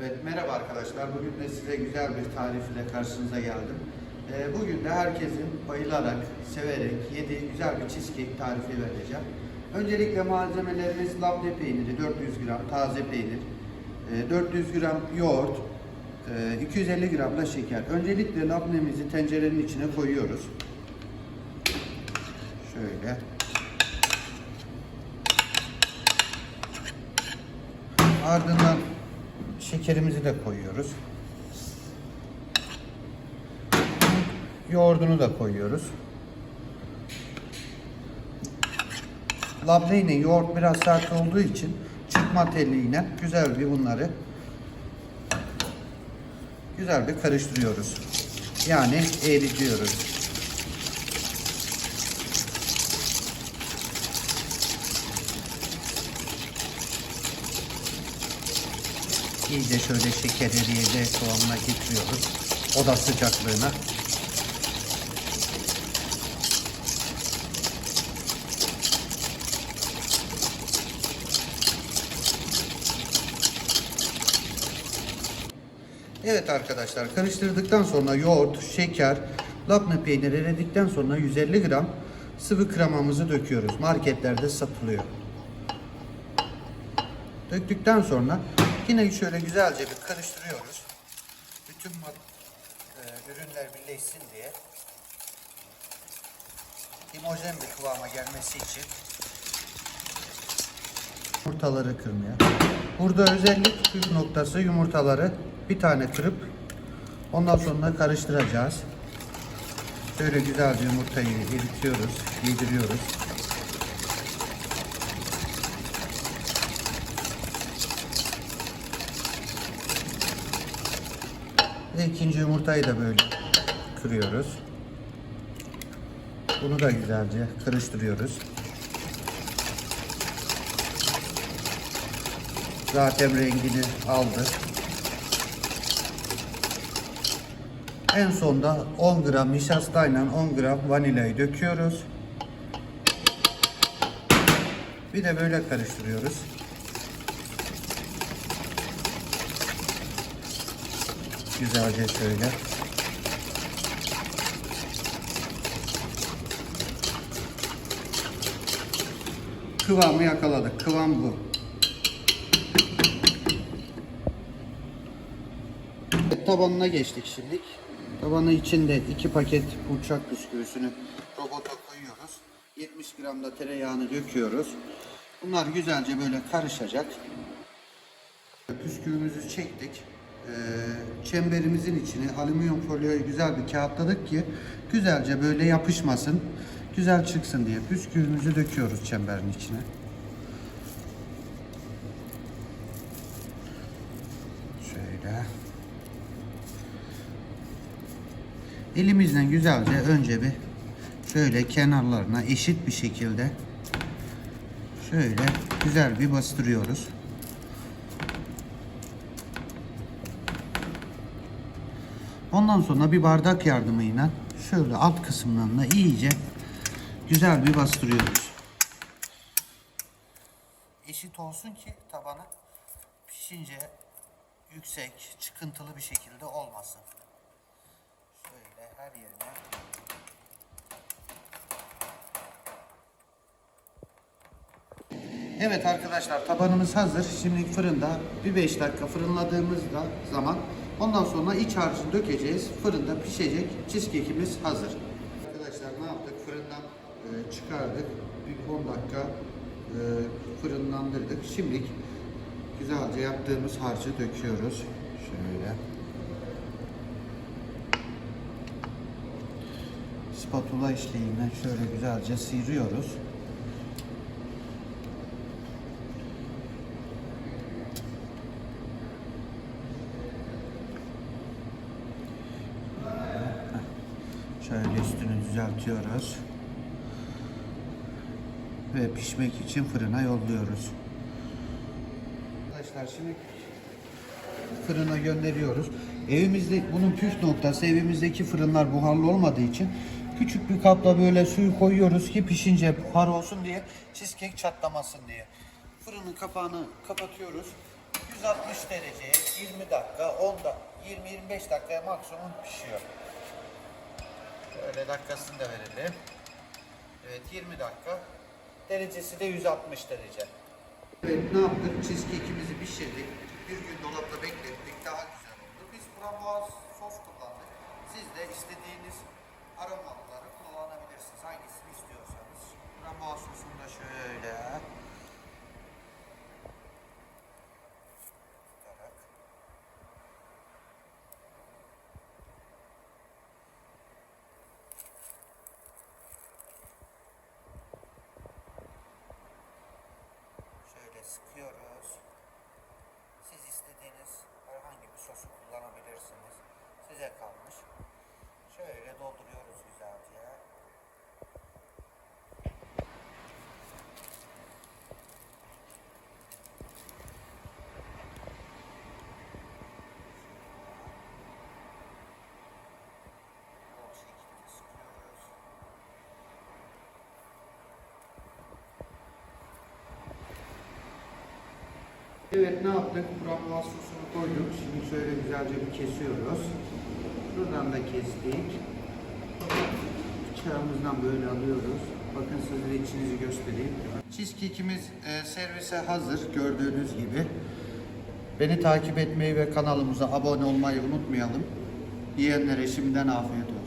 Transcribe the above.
Evet merhaba arkadaşlar. Bugün de size güzel bir tarifle karşınıza geldim. Ee, Bugün de herkesin bayılarak, severek yediği güzel bir cheesecake tarifi vereceğim. Öncelikle malzemelerimiz labne peyniri 400 gram, taze peynir, e, 400 gram yoğurt, e, 250 gram da şeker. Öncelikle labnemizi tencerenin içine koyuyoruz. Şöyle. Ardından şekerimizi de koyuyoruz. Yoğurdunu da koyuyoruz. Labne yoğurt biraz sert olduğu için çıkma telliyle güzel bir bunları güzel bir karıştırıyoruz. Yani eritiyoruz. İyice şöyle şeker eriyecek kıvamına getiriyoruz. Oda sıcaklığına. Evet arkadaşlar karıştırdıktan sonra yoğurt, şeker, labne peyniri eridikten sonra 150 gram sıvı kremamızı döküyoruz. Marketlerde satılıyor. Döktükten sonra yine şöyle güzelce bir karıştırıyoruz. Bütün e, ürünler birleşsin diye. Homojen bir kıvama gelmesi için yumurtaları kırmaya. Burada özellik püf noktası yumurtaları bir tane kırıp ondan sonra karıştıracağız. Böyle güzelce yumurtayı eritiyoruz, yediriyoruz. Ve ikinci yumurtayı da böyle kırıyoruz. Bunu da güzelce karıştırıyoruz. Zaten rengini aldı. En sonda 10 gram nişastayla 10 gram vanilyayı döküyoruz. Bir de böyle karıştırıyoruz. Güzelce şöyle. Kıvamı yakaladık. Kıvam bu. Tabanına geçtik şimdi. Tabanı içinde iki paket burçak bisküvisini robota koyuyoruz. 70 gram da tereyağını döküyoruz. Bunlar güzelce böyle karışacak. Bisküvimizi çektik. Ee, çemberimizin içine alüminyum folyoyu güzel bir kağıtladık ki güzelce böyle yapışmasın. Güzel çıksın diye bisküvimizi döküyoruz çemberin içine. Şöyle. Elimizle güzelce önce bir şöyle kenarlarına eşit bir şekilde şöyle güzel bir bastırıyoruz. Ondan sonra bir bardak yardımıyla şöyle alt kısımlarına iyice güzel bir bastırıyoruz. Eşit olsun ki tabanı pişince yüksek, çıkıntılı bir şekilde olmasın. Şöyle her yerine Evet arkadaşlar tabanımız hazır. Şimdi fırında bir 5 dakika fırınladığımızda zaman ondan sonra iç harcını dökeceğiz. Fırında pişecek. Cheesecake'imiz hazır. Arkadaşlar ne yaptık? Fırından e, çıkardık. Bir 10 dakika e, fırınlandırdık. Şimdi güzelce yaptığımız harcı döküyoruz. Şöyle. Spatula işleyinden şöyle güzelce sıyırıyoruz. Şöyle üstünü düzeltiyoruz. Ve pişmek için fırına yolluyoruz. Arkadaşlar şimdi fırına gönderiyoruz. Evimizde bunun püf noktası evimizdeki fırınlar buharlı olmadığı için küçük bir kapla böyle suyu koyuyoruz ki pişince buhar olsun diye cheesecake çatlamasın diye. Fırının kapağını kapatıyoruz. 160 dereceye 20 dakika, 10 dakika, 20-25 dakikaya maksimum pişiyor. Şöyle dakikasını da verelim. Evet 20 dakika. Derecesi de 160 derece. Evet ne yaptık? Cheesecake'imizi pişirdik. Bir gün dolapta beklettik. Daha güzel oldu. Biz frambuaz sos kullandık. Siz de istediğiniz aromaları kullanabilirsiniz. Hangisini istiyorsanız. Frambuaz sosunu da şöyle tutarak Şöyle sıkıyoruz. Siz istediğiniz herhangi bir sosu kullanabilirsiniz. Size kalmış. Şöyle dolduruyoruz güzelce. Bol şekilde sıkıyoruz. Evet ne yaptık? Frambuaz sosunu koyduk. Şimdi şöyle güzelce bir kesiyoruz. Şuradan da kestik. Bıçağımızdan böyle alıyoruz. Bakın size içinizi göstereyim. Cheesecake'imiz e, servise hazır gördüğünüz gibi. Beni takip etmeyi ve kanalımıza abone olmayı unutmayalım. Yiyenlere şimdiden afiyet olsun.